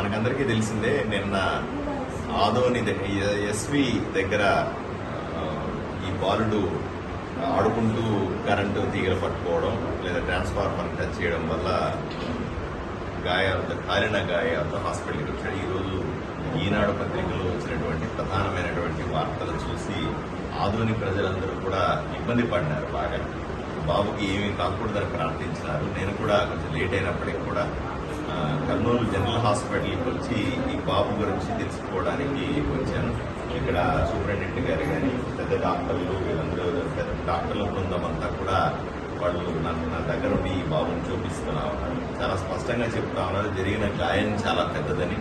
మనకందరికీ తెలిసిందే నిన్న ఆదోని దగ్గర ఎస్వి దగ్గర ఈ బాలుడు ఆడుకుంటూ కరెంటు తీగలు పట్టుకోవడం లేదా ట్రాన్స్ఫార్మర్ టచ్ చేయడం వల్ల గాయాలతో కాలిన గాయాలతో హాస్పిటల్కి వచ్చాడు. ఈరోజు ఈనాడు పత్రికలో వచ్చినటువంటి ప్రధానమైనటువంటి వార్తలు చూసి ఆధునిక ప్రజలందరూ కూడా ఇబ్బంది పడినారు బాగా. బాబుకి ఏమీ కాకూడదని ప్రార్థించినారు. నేను కూడా కొంచెం లేట్ అయినప్పటికీ కూడా కర్నూలు జనరల్ హాస్పిటల్కి వచ్చి ఈ బాబు గురించి తెలుసుకోవడానికి వచ్చాను. ఇక్కడ సూపరింటెండెంట్ గారు కానీ పెద్ద డాక్టర్లు వీళ్ళందరూ పెద్ద డాక్టర్ల బృందం అంతా కూడా వాళ్ళు నన్ను నా దగ్గర ఉండి ఈ బాబుని చూపిస్తున్నా ఉన్నారు. చాలా స్పష్టంగా చెప్తా ఉన్నారు. జరిగిన గాయం చాలా పెద్దదని.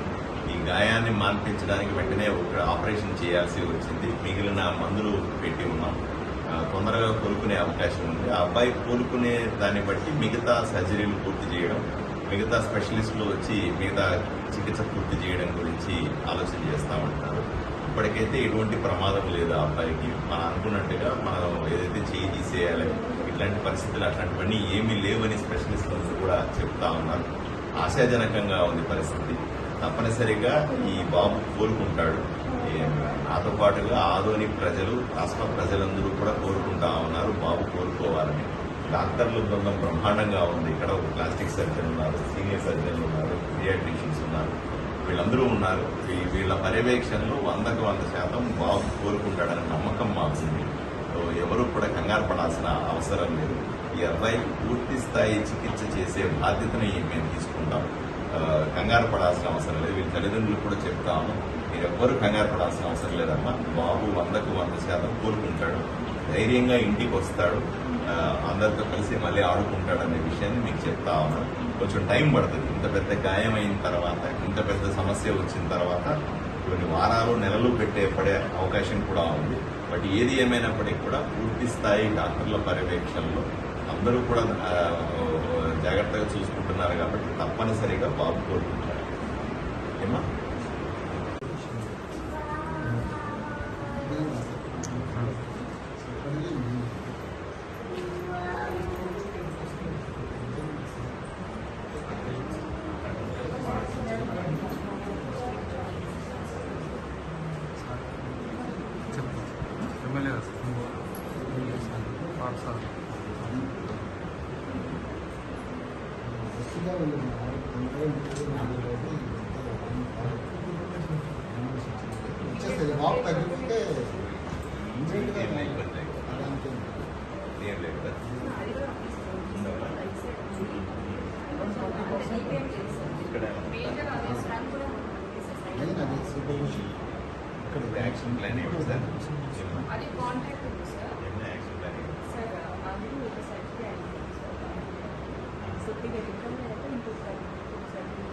ఈ గాయాన్ని మాన్పించడానికి వెంటనే ఒక ఆపరేషన్ చేయాల్సి వచ్చింది. మిగిలిన మందులు పెట్టి ఉన్నాం. తొందరగా కోలుకునే అవకాశం ఉంది. ఆ అబ్బాయి కోలుకునే దాన్ని బట్టి మిగతా సర్జరీలు పూర్తి చేయడం మిగతా స్పెషలిస్టులు వచ్చి మిగతా చికిత్స పూర్తి చేయడం గురించి ఆలోచన చేస్తూ ఉంటారు. ఇప్పటికైతే ఎటువంటి ప్రమాదం లేదు ఆ అబ్బాయికి. మనం అనుకున్నట్టుగా మనం ఏదైతే చేయి తీసేయాలి ఇట్లాంటి పరిస్థితులు అట్లాంటివన్నీ ఏమీ లేవని స్పెషలిస్టులు కూడా చెప్తా ఉన్నారు. ఆశాజనకంగా ఉంది పరిస్థితి. తప్పనిసరిగా ఈ బాబు కోలుకుంటాడు నాతో పాటుగా ఆదోని ప్రజలు రాష్ట్ర ప్రజలందరూ కూడా కోరుకుంటా ఉన్నారు. డాక్టర్ల బృందం బ్రహ్మాండంగా ఉంది. ఇక్కడ ఒక ప్లాస్టిక్ సర్జన్ ఉన్నారు సీనియర్ సర్జన్లు ఉన్నారు పిడియాట్రిషియన్స్ ఉన్నారు. వీళ్ళందరూ ఉన్నారు. వీళ్ళ పర్యవేక్షణలో వందకు వంద శాతం బాబు కోరుకుంటాడని నమ్మకం మాకుంది. ఎవరు కూడా కంగారు పడాల్సిన అవసరం లేదు. ఈ అబ్బాయికి పూర్తి స్థాయి చికిత్స చేసే బాధ్యతని మేము తీసుకుంటాం. కంగారు పడాల్సిన అవసరం లేదు. వీళ్ళ తల్లిదండ్రులు కూడా చెప్తాము మీరు ఎవ్వరు కంగారు పడాల్సిన అవసరం లేదమ్మా. బాబు వందకు వంద శాతం కోరుకుంటాడు. ధైర్యంగా ఇంటికి వస్తాడు. అందరితో కలిసి మళ్ళీ ఆడుకుంటాడు అనే విషయాన్ని మీకు చెప్తా ఉన్నాను. కొంచెం టైం పడుతుంది. ఇంత పెద్ద గాయం అయిన తర్వాత ఇంత పెద్ద సమస్య వచ్చిన తర్వాత కొన్ని వారాలు నెలలు పెట్టే పడే అవకాశం కూడా ఉంది. బట్ ఏది ఏమైనప్పటికీ కూడా పూర్తి స్థాయి డాక్టర్ల పర్యవేక్షణలో అందరూ కూడా జాగ్రత్తగా చూసుకుంటున్నారు కాబట్టి తప్పనిసరిగా బాబు కోరుకుంటారు. ఏమా పాఠశాల వచ్చేస్తుంది బాబు తగ్గిపోతే లేదు. the action plan ఏమిటి సార్ అది కాంటాక్ట్ ఉంది సార్ ఏమైనా యాక్షన్ ప్లాన్ ఏమిటి సార్ అది ఒక సర్కిల్ అయింది సార్ సర్కిల్ ఎక్కడ అయితే ఇంకొక సర్కిల్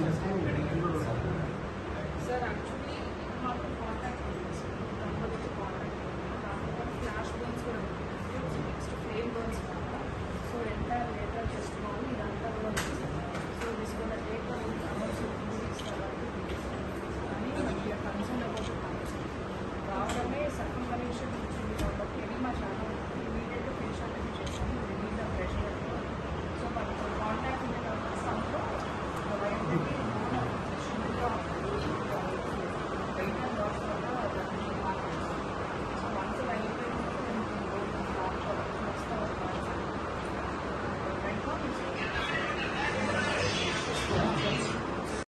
చేస్తాం